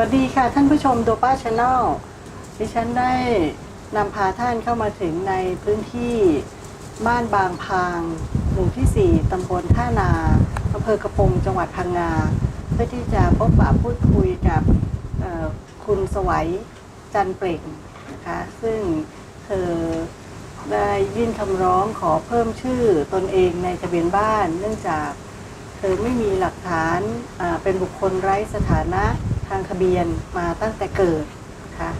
สวัสดีค่ะท่านผู้ชมโดป้าชาแนลดิฉันได้นำพาท่านเข้ามาถึงในพื้นที่บ้านบางพาง หมู่ที่ 4 ตำบลท่านาอำเภอกระปงจังหวัดพังงา เพื่อที่จะพบปะพูดคุยกับคุณสวัยจันเปล่งนะคะ ซึ่งเธอได้ยื่นคำร้องขอเพิ่มชื่อตนเองในทะเบียนบ้าน เนื่องจากเธอไม่มีหลักฐานเป็นบุคคลไร้สถานะ ทางทะเบียนมาตั้งแต่เกิดนะคะ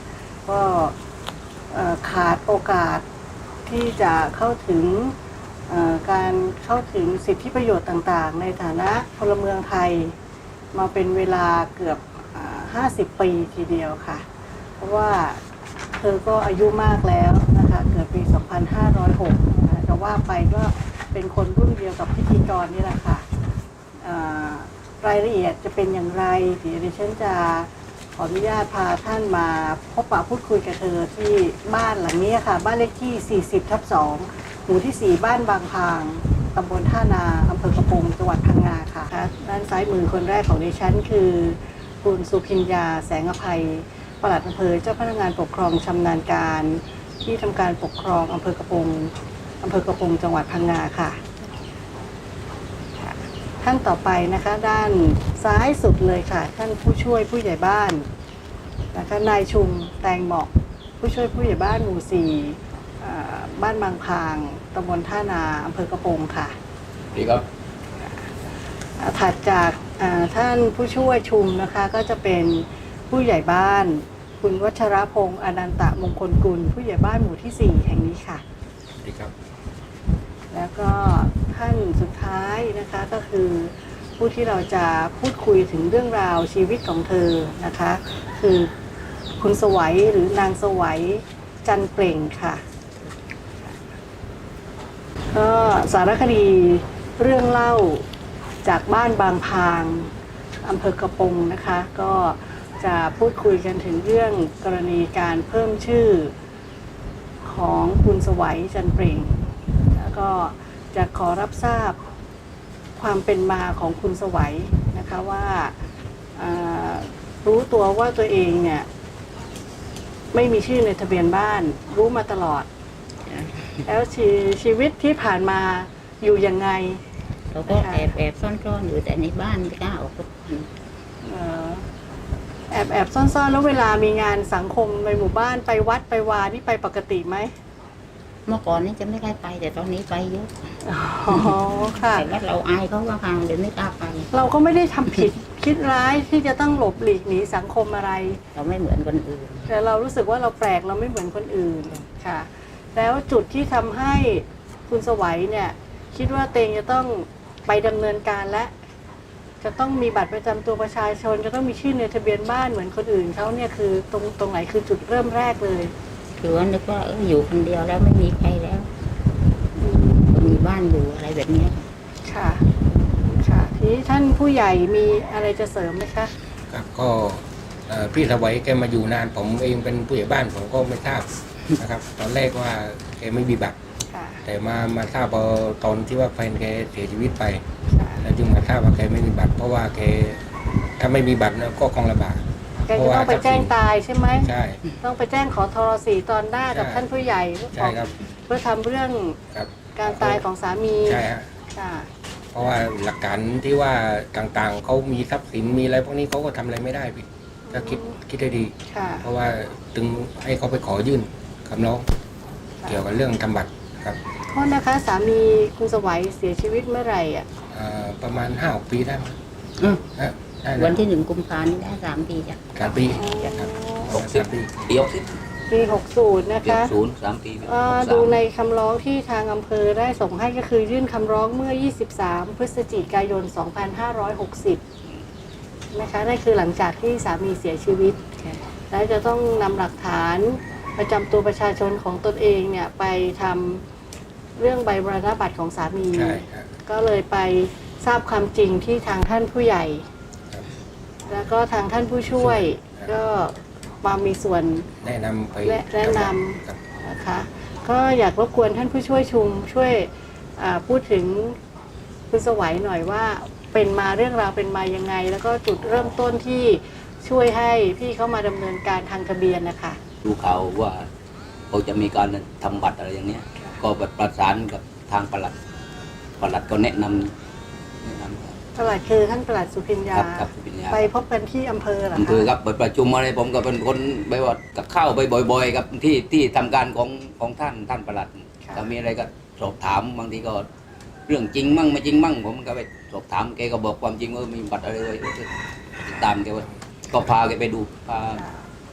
ก็ขาดโอกาสที่จะเข้าถึงการเข้าถึงสิทธิประโยชน์ต่างๆ ในฐานะพลเมืองไทยมาเป็นเวลาเกือบ 50 ปีทีเดียวค่ะ เพราะว่าเธอก็อายุมากแล้วนะคะเกิดปี 2506 จะว่าไปก็เป็นคนรุ่นเดียวกับพิธีกรนี่แหละค่ะ รายละเอียดจะเป็นอย่างไรเดี๋ยวดิฉันจะขออนุญาตพาท่านมาพบปะพูดคุยกับเธอที่บ้านหลังนี้ค่ะ บ้านเลขที่ 40 ทับ 2 หมู่ที่ 4 บ้านบางพางตำบลท่านาอำเภอกระโปงจังหวัดพังงาค่ะด้านซ้ายมือคนแรกของดิฉันคือคุณสุพิญญาแสงอภัยปลัดอำเภอเจ้าพนักงานปกครองชำนาญการ ที่ทำการปกครองอำเภอกระโปงอำเภอกระโปงจังหวัดพังงาค่ะ ท่านต่อไปนะคะ ด้านซ้ายสุดเลยค่ะ ท่านผู้ช่วยผู้ใหญ่บ้านนะคะนายชุมแตงเหมาะผู้ช่วยผู้ใหญ่บ้านหมู่สี่อ่าบ้านบางพางตำบลท่านาอำเภอกระโปรงค่ะดีครับอ่าถัดจากอ่าท่านผู้ช่วยชุมนะคะก็จะเป็นผู้ใหญ่บ้าน คุณวัชรพงศ์อนันตะมงคลกุล ผู้ใหญ่บ้านหมู่ที่สี่แห่งนี้ค่ะดีครับ แล้วก็ ท่านสุดท้ายนะคะก็คือผู้ที่เราจะพูดคุยถึงเรื่องราวชีวิตของเธอนะคะ คือคุณสวัยหรือนางสวัยจันเปล่งค่ะก็สารคดีเรื่องเล่าจากบ้านบางพางอำเภอกระปงนะคะ ก็จะพูดคุยกันถึงเรื่องกรณีการเพิ่มชื่อของคุณสวัยจันเปล่ง แล้วก็ จะขอรับทราบความเป็นมาของคุณสวัยนะคะว่าอ่ารู้ตัวว่าตัวเองเนี่ยไม่มีชื่อในทะเบียนบ้าน รู้มาตลอด แล้วชีชีวิตที่ผ่านมาอยู่ยังไงเขาก็แอบแอบซ่อนๆอยู่แต่ในบ้านไม่กล้าออกทุกวันเอ่อแอบแอบซ่อนๆ แล้วเวลามีงานสังคมในหมู่บ้านไปวัดไปวานี่ไปปกติไหม เมื่อก่อนนี่จะไม่ได้ไป แต่ตอนนี้ไปเยอะอ๋อค่ะ แต่ว่าเราอายเขาว่าพางเดี๋ยวไม่กล้าไป เราก็ไม่ได้ทำผิด คิดร้ายที่จะต้องหลบหลีกหนีสังคมอะไร เราไม่เหมือนคนอื่น แต่เรารู้สึกว่าเราแปลกเราไม่เหมือนคนอื่นค่ะ แล้วจุดที่ทำให้คุณสวัยเนี่ย คิดว่าเตงจะต้องไปดำเนินการและ จะต้องมีบัตรประจำตัวประชาชน จะต้องมีชื่อในทะเบียนบ้านเหมือนคนอื่นเขาเนี่ยคือตรงตรงไหนคือจุดเริ่มแรกเลย คือว่านึกว่าเอออยู่คนเดียวแล้วไม่มีใครแล้วก็มีบ้านอยู่อะไรแบบเนี้ยค่ะ ค่ะทีนี้ท่านผู้ใหญ่มีอะไรจะเสริมไหมคะครับก็เอ่อพี่สวัยแกมาอยู่นาน ผมเองเป็นผู้ใหญ่บ้านผมก็ไม่ทราบนะครับ ตอนแรกว่าแกไม่มีบัตร ค่ะแต่มามาทราบพอตอนที่ว่าแฟนแกเสียชีวิตไป ค่ะแล้วจึงมาทราบว่าแกไม่มีบัตร เพราะว่าแกถ้าไม่มีบัตรเนี่ยก็คงลำบาก แกจะต้องไปแจ้งตายใช่ไหมใช่ ต้องไปแจ้งขอทรสีตอนหน้ากับใช่ ท่านผู้ใหญ่ใช่ครับเพื่อทำเรื่องครับการตายของสามีใช่ฮะค่ะเพราะว่าหลักการที่ว่าต่างๆเขามีทรัพย์สินมีอะไรพวกนี้เขาก็ทำอะไรไม่ได้พี่ถ้าคิดคิดให้ดี ค่ะ เพราะว่าถึงให้เขาไปขอยื่นคำร้องเกี่ยวกับเรื่องทำบัตรครับโทษนะคะสามีคุณสวัยเสียชีวิตเมื่อไหร่อะอ่าประมาณห้าปีได้ไหมอืม ฮะได้ วันนะที่หนึ่งกุมภานี่ได้สามปีจ้ะสามปีอ๋อครับหกสิบสามปีเดี๋ยวสิปีหกศูนย์นะเดี๋ยวคะศูนย์สามปีเอ่อหกสามดูในคำร้องที่ทางอำเภอได้ส่งให้ก็คือยื่นคำร้องเมื่อ 23 พฤศจิกายน 2560 นะคะนั่นคือหลังจากที่สามีเสียชีวิตแล้วจะต้องนำหลักฐานประจำตัวประชาชนของตนเองเนี่ย ไปทำเรื่องใบมรณบัตรของสามี ใช่ฮะก็เลยไปทราบความจริงที่ทางท่านผู้ใหญ่ครับ แล้วก็ทางท่านผู้ช่วยครับก็มามีส่วนแนะนำไปและแนะนครับนะคะก็อยากรบกวนท่านผู้ช่วยชุมช่วยอ่าพูดถึงคุณสวัยหน่อยว่าเป็นมาเรื่องราวเป็นมายังไง แล้วก็จุดเริ่มต้นที่ช่วยให้พี่เขามาดำเนินการทางทะเบียนนะคะดูข่าวว่าเขาจะมีการทำบัตรอะไรอย่างเนี้ย ก็แบบประสานกับทางปลัดปลัดก็แนะนำแนะนำครับปลัดคือท่านปลัดสุพิญญา ครับครับสุพิญญา ไปพบกันที่อำเภอเหรออำเภอคะครับเปิดประชุมอะไรผมก็เป็นคนไปว่ากับข้าวไปบ่อยๆครับที่ที่ทำการของของท่านท่านปลัดถ้ามีอะไรก็สอบถามบางทีก็เรื่องจริงมั่งไม่จริงมั่ง ผมก็ไปสอบถามแกก็บอกความจริงว่ามีบัตรอะไรไว้ติดตามแกว่าก็พาแกไปดูพา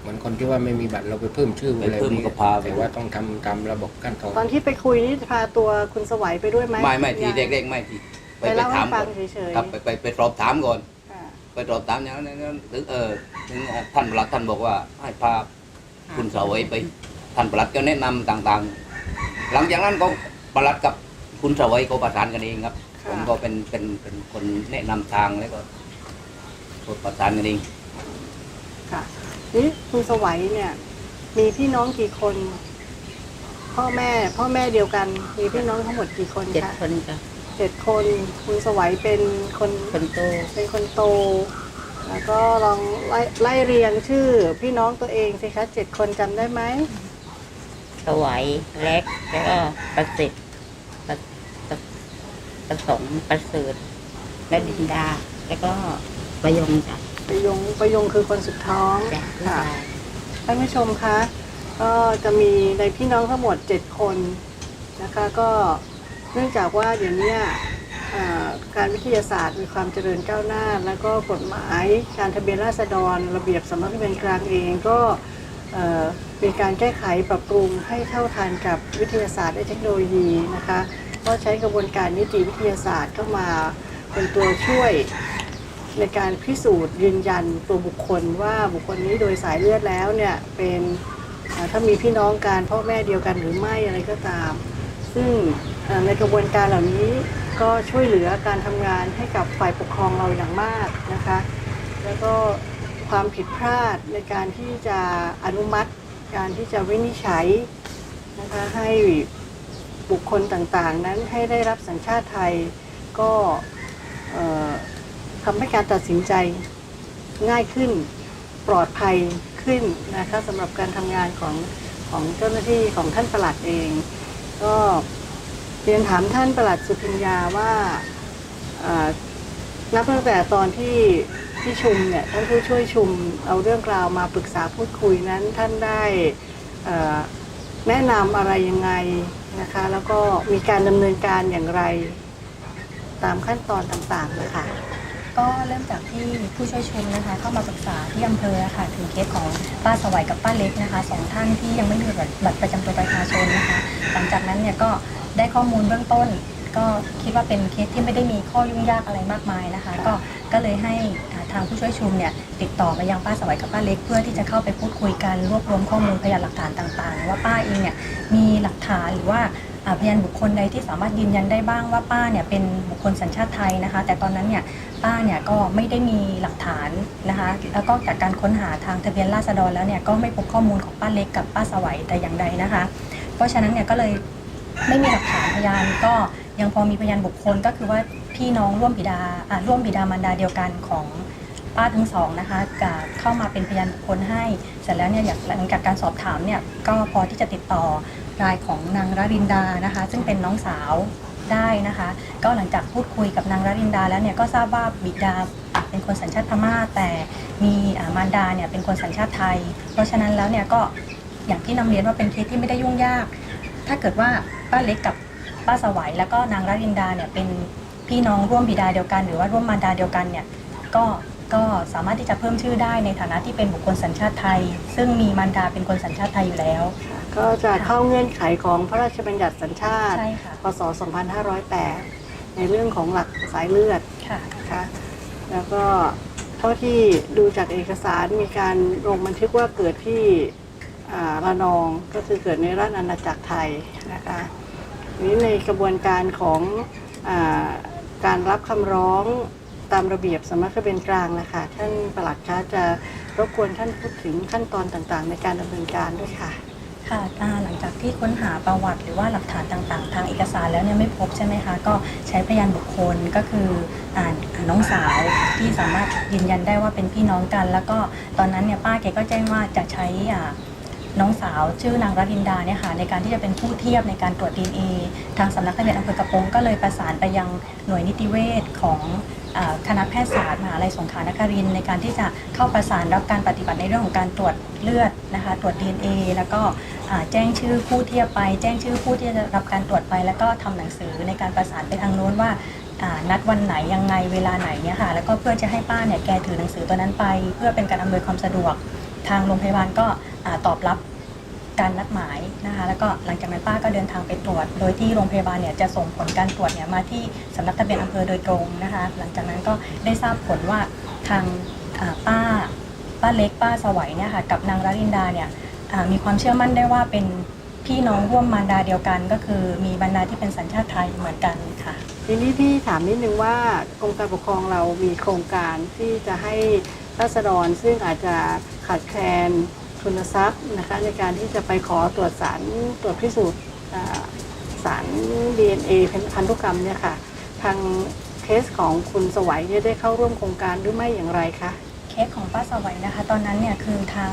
เหมือนคนที่ว่าไม่มีบัตรเราไปเพิ่มชื่อไปอะไรเพิ่มนี้ก็พาไป แต่ว่าต้องทำตามระบบขั้นตอนตอนที่ไปคุยนี่พาตัวคุณสวัยไปด้วยไหมไม่ไม่ทีเด็กๆไม่ที ไปเล่าให้ถามฟัก่งอนเฉยครับไปไปไปสอบถามก่อนๆค่ะไปสอบถามอย่างนั้นอย่างนั้นถึงเออถึงท่านปลัดท่านบอกว่าให้พาคุณสวัยไปท่านปลัดก็แนะนำต่างๆ หลังจากนั้นก็ปลัดกับคุณสวัยก็ประสานกันเองครับค่ะผมก็เป็นเป็นเป็นคนแนะนำทางแล้วก็กดประสานกันเองค่ะนี่คุณสวัยเนี่ย มีพี่น้องกี่คน พ่อแม่ พ่อแม่เดียวกัน มีพี่น้องทั้งหมดกี่คนเจ็ดคะคนจ้ะ เจ็ดคน คุณสวัยเป็นคนคนโตเป็นคนโต แล้วก็ลองไล่ไล่เรียงชื่อพี่น้องตัวเองสิคะเจ็ดคนจำได้ไหมสวัยเล็กแล้วก็ประสิทธิ์ประประประสงค์ประเสริฐและดินดา แล้วก็ประยงจ้ะประยงประยงคือคนสุดท้องจ้ะผู้ค่ะ ชายท่านผู้ชมคะ ก็จะมีในพี่น้องทั้งหมด 7 คนนะคะ ก็ เนื่องจากว่าเดี๋ยวนี้การวิทยาศาสตร์มีความเจริญก้าวหน้า แล้วก็กฎหมายการทะเบียนราษฎร ระเบียบสำนักทะเบียนกลางเองก็เอ่อมีการแก้ไขปรับปรุงให้เท่าทันกับวิทยาศาสตร์และเทคโนโลยีนะคะก็ใช้กระบวนการนิติวิทยาศาสตร์เข้ามาเป็นตัวช่วยในการพิสูจน์ยืนยันตัวบุคคลว่าบุคคลนี้โดยสายเลือดแล้วเนี่ยเป็นถ้ามีพี่น้องกันพ่อแม่เดียวกันหรือไม่อะไรก็ตาม ซึ่ง ในกระบวนการเหล่านี้ก็ช่วยเหลือการทำงานให้กับฝ่ายปกครองเราอย่างมากนะคะ แล้วก็ความผิดพลาดในการที่จะอนุมัติ การที่จะวินิจฉัยนะคะให้บุคคลต่างๆ นั้นให้ได้รับสัญชาติไทยก็ทำให้การตัดสินใจง่ายขึ้นปลอดภัยขึ้นนะคะสำหรับการทำงานของของเจ้าหน้าที่ของท่านประหลัดเอง ก็ เรียนถามท่านประหลัดสุพิญญาว่านับตั้งแต่ตอนที่ที่ชุมเนี่ยท่านผู้ช่วยชุมเอาเรื่องราวมาปรึกษาพูดคุยนั้นท่านได้แนะนำอะไรยังไงนะคะ แล้วก็มีการดำเนินการอย่างไรตามขั้นตอนต่างๆนะคะก็เริ่มจากที่ผู้ช่วยชุมนะคะ เข้ามาปรึกษาที่อำเภอค่ะถึงเคสของป้าสวัยกับป้าเล็กนะคะสองท่านที่ยังไม่มีบัตรบัตรประจำตัวประชาชนนะคะ หลังจากนั้นเนี่ยก็ ได้ข้อมูลเบื้องต้น ก็คิดว่าเป็นเคสที่ไม่ได้มีข้อยุ่งยากอะไรมากมายนะคะ ก็ก็เลยให้อ่าทางผู้ช่วยชุมเนี่ยติดต่อมายังป้าสวัยกับป้าเล็ก เพื่อที่จะเข้าไปพูดคุยกันรวบรวมข้อมูลพยานหลักฐานต่างๆ ว่าป้าเองเนี่ยมีหลักฐานหรือว่าอ่าพยานบุคคลใดที่สามารถยืนยันได้บ้างว่าป้าเนี่ยเป็นบุคคลสัญชาติไทยนะคะ แต่ตอนนั้นเนี่ยป้าเนี่ยก็ไม่ได้มีหลักฐานนะคะ แล้วก็จากการค้นหาทางทะเบียนราษฎรแล้วเนี่ยก็ไม่พบข้อมูลของป้าเล็กกับป้าสวัยแต่อย่างใดนะคะ เพราะฉะนั้นเนี่ยก็เลย ไม่มีหลักฐานพยานก็ยังพอมีพยานบุคคลก็คือว่าพี่น้องร่วมบิดาอ่าร่วมบิดามารดาเดียวกันของป้าทั้งสองนะคะกาเข้ามาเป็นพยานบุคคลให้ เสร็จแล้วเนี่ยอยางหลังจากการสอบถามเนี่ยก็พอที่จะติดต่อรายของนางรารินดานะคะ ซึ่งเป็นน้องสาวได้นะคะ ก็หลังจากพูดคุยกับนางรารินดาแล้วเนี่ยก็ทราบว่าบิดาเป็นคนสัญชาติพม่า แต่มีอ่ามารดาเนี่ยเป็นคนสัญชาติไทย เพราะฉะนั้นแล้วเนี่ยก็อย่างที่นำเรียนว่าเป็นเคสที่ไม่ได้ยุ่งยาก ถ้าเกิดว่าป้าเล็กกับป้าสวัยแล้วก็นางรรินดาเนี่ยเป็นพี่น้องร่วมบิดาเดียวกัน หรือว่าร่วมมารดาเดียวกันเนี่ยก็ก็สามารถที่จะเพิ่มชื่อได้ในฐานะที่เป็นบุคคลสัญชาติไทย ซึ่งมีมารดาเป็นคนสัญชาติไทยอยู่แล้ว ก็จะเข้าเงื่อนไขของพระราชบัญญัติสัญชาติ ใช่ค่ะ พศ 2508 ในเรื่องของหลักสายเลือดค่ะ นะคะแล้วก็เท่าที่ดูจากเอกสารมีการลงบันทึกว่าเกิดที่อ่า ระนองก็คือเกิดในราชอาณาจักรไทยนะคะนี้ในกระบวนการของอาการรับคำร้องตามระเบียบสำนักทะเบียนกลางนะคะท่านประหลัดคะจะรบกวนท่านพูดถึงขั้นตอนต่างๆ ในการดำเนินการด้วยค่ะค่ะอ่าหลังจากที่ค้นหาประวัติหรือว่าหลักฐานต่างๆ ทางเอกสารแล้วเนี่ยไม่พบใช่ไหมคะ ก็ใช้พยานบุคคลก็คืออ่าอ่าน้องสาวที่สามารถยืนยันได้ว่าเป็นพี่น้องกัน แล้วก็ตอนนั้นเนี่ยป้าแกก็แจ้งว่าจะใช้อ่า น้องสาวชื่อนางรัตินดาเนี่ยค่ะในการที่จะเป็นผู้เทียบในการตรวจ DNA ทางสำนักทะเบียนอำเภอกระโปรงก็เลยประสานไปยังหน่วยนิติเวชของคณะแพทยศาสตร์มหาลัยสงขลานครินในการที่จะเข้าประสานรับการปฏิบัติในเรื่องของการตรวจเลือดนะคะตรวจ DNA แล้วก็แจ้งชื่อผู้เทียบไป แจ้งชื่อผู้ที่จะรับการตรวจไป แล้วก็ทำหนังสือในการประสานไปทางโน้นว่านัดวันไหนยังไงเวลาไหนเนี่ยค่ะแล้วก็เพื่อจะให้ป้าเนี่ยแกถือหนังสือตัวนั้นไป เพื่อเป็นการอำนวยความสะดวก ทางโรงพยาบาลก็ตอบรับการนัดหมายนะคะ แล้วก็หลังจากนั้นป้าก็เดินทางไปตรวจ โดยที่โรงพยาบาลเนี่ยจะส่งผลการตรวจเนี่ยมาที่สำนักทะเบียนอำเภอโดยตรงนะคะ หลังจากนั้นก็ได้ทราบผลว่าทางป้าป้าเล็กป้าสวัยเนี่ยค่ะกับนางรารินดาเนี่ยมีความเชื่อมั่นได้ว่าเป็นพี่น้องร่วมมารดาเดียวกัน ก็คือมีบรรดาที่เป็นสัญชาติไทยเหมือนกันค่ะ ทีนี้พี่ถามนิดนึงว่ากรมการปกครองเรามีโครงการที่จะให้ ราษฎรซึ่งอาจจะขาดแคลนทุนทรัพย์นะคะในการที่จะไปขอตรวจสารตรวจพิสูจน์สาร DNA พันธุกรรมเนี่ยค่ะ ทางเคสของคุณสวัยเนี่ยได้เข้าร่วมโครงการหรือไม่อย่างไรคะเคสของป้าสวัยนะคะ ตอนนั้นเนี่ยคือทาง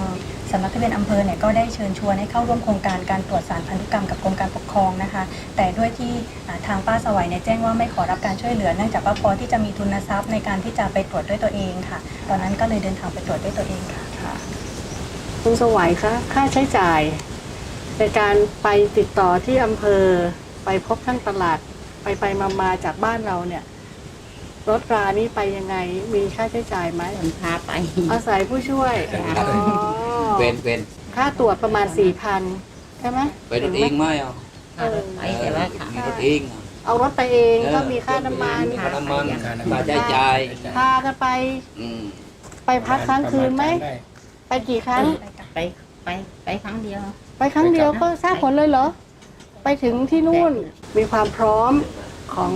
สำนักทะเบียนอำเภอเนี่ยก็ได้เชิญชวนให้เข้าร่วมโครงการการตรวจสารพันธุกรรมกับกรมการปกครองนะคะ แต่ด้วยที่อ่าทางป้าสวัยเนี่ยแจ้งว่าไม่ขอรับการช่วยเหลือเนื่องจากว่าพอที่จะมีทุนทรัพย์ในการที่จะไปตรวจด้วยตัวเองค่ะ ตอนนั้นก็เลยเดินทางไปตรวจด้วยตัวเองค่ะค่ะคุณสวัยคะค่าใช้จ่าย ในการไปติดต่อที่อำเภอไปพบท่านประหลัดไปไปมามาจากบ้านเราเนี่ยรถรานี้ไปยังไงมีค่าใช้จ่ายไหมคนพาไปอาศัยผู้ช่วยครับอ๋อ เป็นเป็นค่าตรวจประมาณสี่พันใช่ไหมไปรถเองไหมเอาค่ารถไปแต่ว่าขามีรถเองอะ เอารถไปเองก็มีค่าน้ำมันค่าน้ำมันค่าน้ำมันค่าใช้จ่ายพากันไปอืมไปพักค้างคืนไหมด้ไปกี่ครั้ง ไปไปไปครั้งเดียว ไปครั้งเดียวก็ทราบผลเลยเหรอ ไปถึงที่นู่นมีความพร้อมของ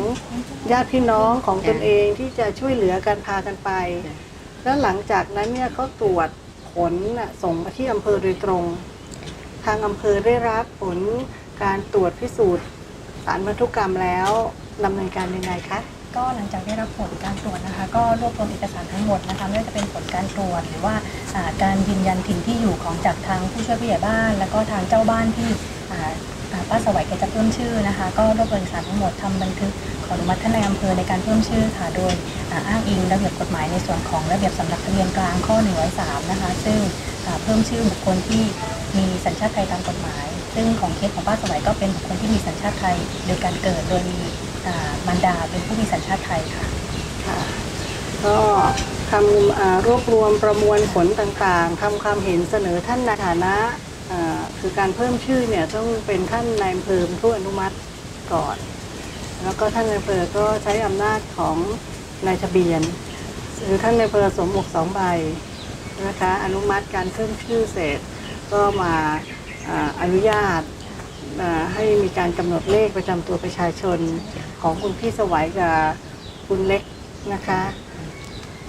ญาติพี่น้องของตนเองที่จะช่วยเหลือกันพากันไป แล้วหลังจากนั้นเนี่ยเขาตรวจ ผลนะส่งมาที่อำเภอโดยตรง ทางอำเภอได้รับผลการตรวจพิสูจน์สารพันธุกรรมแล้วดำเนินการยังไงคะก็หลังจากได้รับผลการตรวจนะคะ ก็รวบรวมเอกสารทั้งหมดนะคะไม่ว่าจะเป็นผลการตรวจหรือว่าการยืนยันถิ่นที่อยู่ของจากทางผู้ช่วยผู้ใหญ่บ้าน แล้วก็ทางเจ้าบ้านที่ป้าสวัยแกจะเพิ่มชื่อนะคะ ก็รวบรวมเอกสารทั้งหมดทำบันทึก ขออนุมัติท่านในายอำเภอในการเพิ่มชื่อค่ะ โดยอ,อ้างอิงระเบียบกฎหมายในส่วนของระเบียบสำนักทะเบียนกลางข้อ 103 นะคะ ซึ่งเพิ่มชื่อบุคคลที่มีสัญชาติไทยตามกฎหมาย ซึ่งของเคสของป้าสวัยก็เป็นบุคคลที่มีสัญชาติไทยโดยการเกิดโดยมีอ่ามารดาเป็นผู้มีสัญชาติไทยค่ะก็ทำรวบรวมประมวลผลต่างๆทำความเห็นเสนอท่านในฐานะคือการเพิ่มชื่อเนี่ยต้องเป็นท่านนายอำเภอผู้อนุมัติก่อน แล้วก็ท่านนายอำเภอก็ใช้อำนาจของนายทะเบียน หรือท่านนายอำเภอสวมหมวกสองใบนะคะอนุมัติการเพิ่มชื่อเสร็จก็มาอ่าอนุญาตอ่าให้มีการกำหนดเลขประจำตัวประชาชนของคุณพี่สวัยกับคุณเล็กนะคะ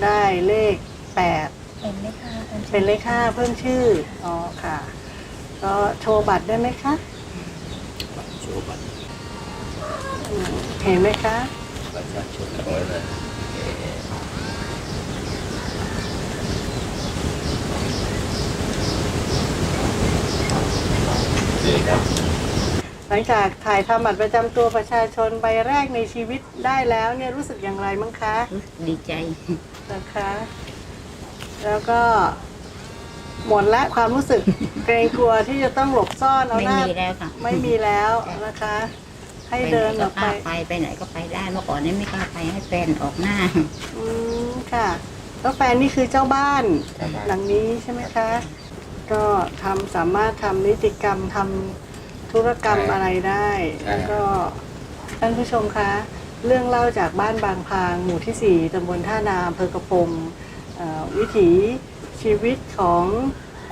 ได้เลข 8 เป็นเลขห้าเป็นเลข5เพิ่มชื่ออ๋อค่ะ ก็โชว์บัตรได้ไหมคะโชว์บัตรอืม เห็นไหมคะประชาชนเอาไว้เลยหลังจากถ่ายทำบัตรประจำตัวประชาชนใบแรกในชีวิตได้แล้วเนี่ยรู้สึกอย่างไรมั้งคะรู้สึกดีใจนะคะ แล้วก็หมดละความรู้สึกเกรงกลัวที่จะต้องหลบซ่อนเอาไม่หน้ามีแล้วค่ะไม่มีแล้วนะคะ ให้เดินออกไปไปไหนก็กล้าไป ไปไหนก็ไปได้เมื่อก่อนนี้ไม่กล้าไปให้แฟนออกหน้า อืมค่ะ แล้วแฟนนี่คือเจ้าบ้านเจ้าบ้าน หลังนี้ใช่ไหมคะ ก็ทำสามารถทำนิติกรรมทำธุรกรรมอะไรได้แล้วก็ท่านผู้ชมคะ เรื่องเล่าจากบ้านบางพางหมู่ที่ 4ตำบลท่านาอำเภอกระโปรงเอ่อวิถีชีวิตของ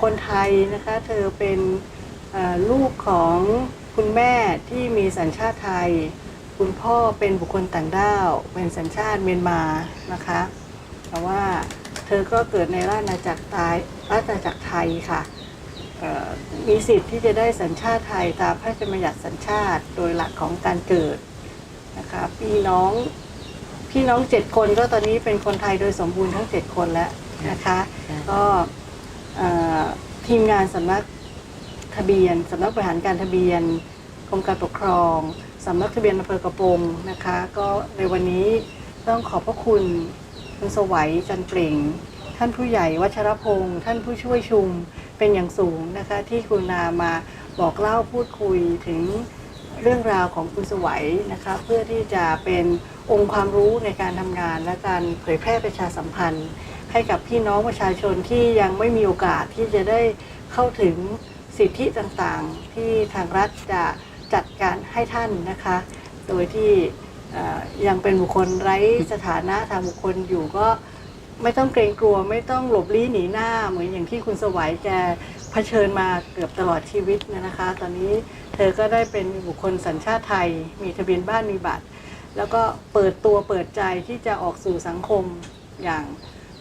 คนไทยนะคะ เธอเป็น เอ่อลูกของ คุณแม่ที่มีสัญชาติไทย คุณพ่อเป็นบุคคลต่างด้าว เป็นสัญชาติเมียนมานะคะ แต่ว่าเธอก็เกิดในราชอาณาจักรไทยราชอาณาจักรไทยค่ะเอ่อมีสิทธิ์ที่จะได้สัญชาติไทยตามพระราชบัญญัติสัญชาติโดยหลักของการเกิดนะคะพี่น้องพี่น้องเจ็ดคนก็ตอนนี้เป็นคนไทยโดยสมบูรณ์ทั้งเจ็ดคนแล้วนะคะค่ะก็เอ่อทีมงานสำนัก ทะเบียนสำนักบริหารการทะเบียนกรมการปกครองสำนักทะเบียนอำเภอกระโปรงนะคะ ก็ในวันนี้ต้องขอบพระคุณคุณสวัยจันเปล่ง ท่านผู้ใหญ่วัชรพงศ์ท่านผู้ช่วยชุมเป็นอย่างสูงนะคะ ที่คุณนามาบอกเล่าพูดคุยถึงเรื่องราวของคุณสวัยนะคะ เพื่อที่จะเป็นองค์ความรู้ในการทำงานและการเผยแพร่ประชาสัมพันธ์ ให้กับพี่น้องประชาชนที่ยังไม่มีโอกาสที่จะได้เข้าถึง สิทธิต่างๆ ที่ทางรัฐจะจัดการให้ท่านนะคะ โดยที่ยังเป็นบุคคลไร้สถานะทางบุคคลอยู่ก็ไม่ต้องเกรงกลัวไม่ต้องหลบลี้หนีหน้า เหมือนอย่างที่คุณสวัยแกเผชิญมาเกือบตลอดชีวิตนะคะ ตอนนี้เธอก็ได้เป็นบุคคลสัญชาติไทย มีทะเบียนบ้านมีบัตร แล้วก็เปิดตัวเปิดใจที่จะออกสู่สังคมอย่าง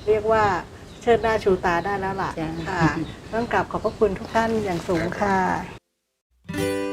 เรียกว่า เชิดหน้าชูตาได้แล้วล่ะจ้ะ ค่ะ ต้องกลับขอบพระคุณทุกท่านอย่างสูงค่ะ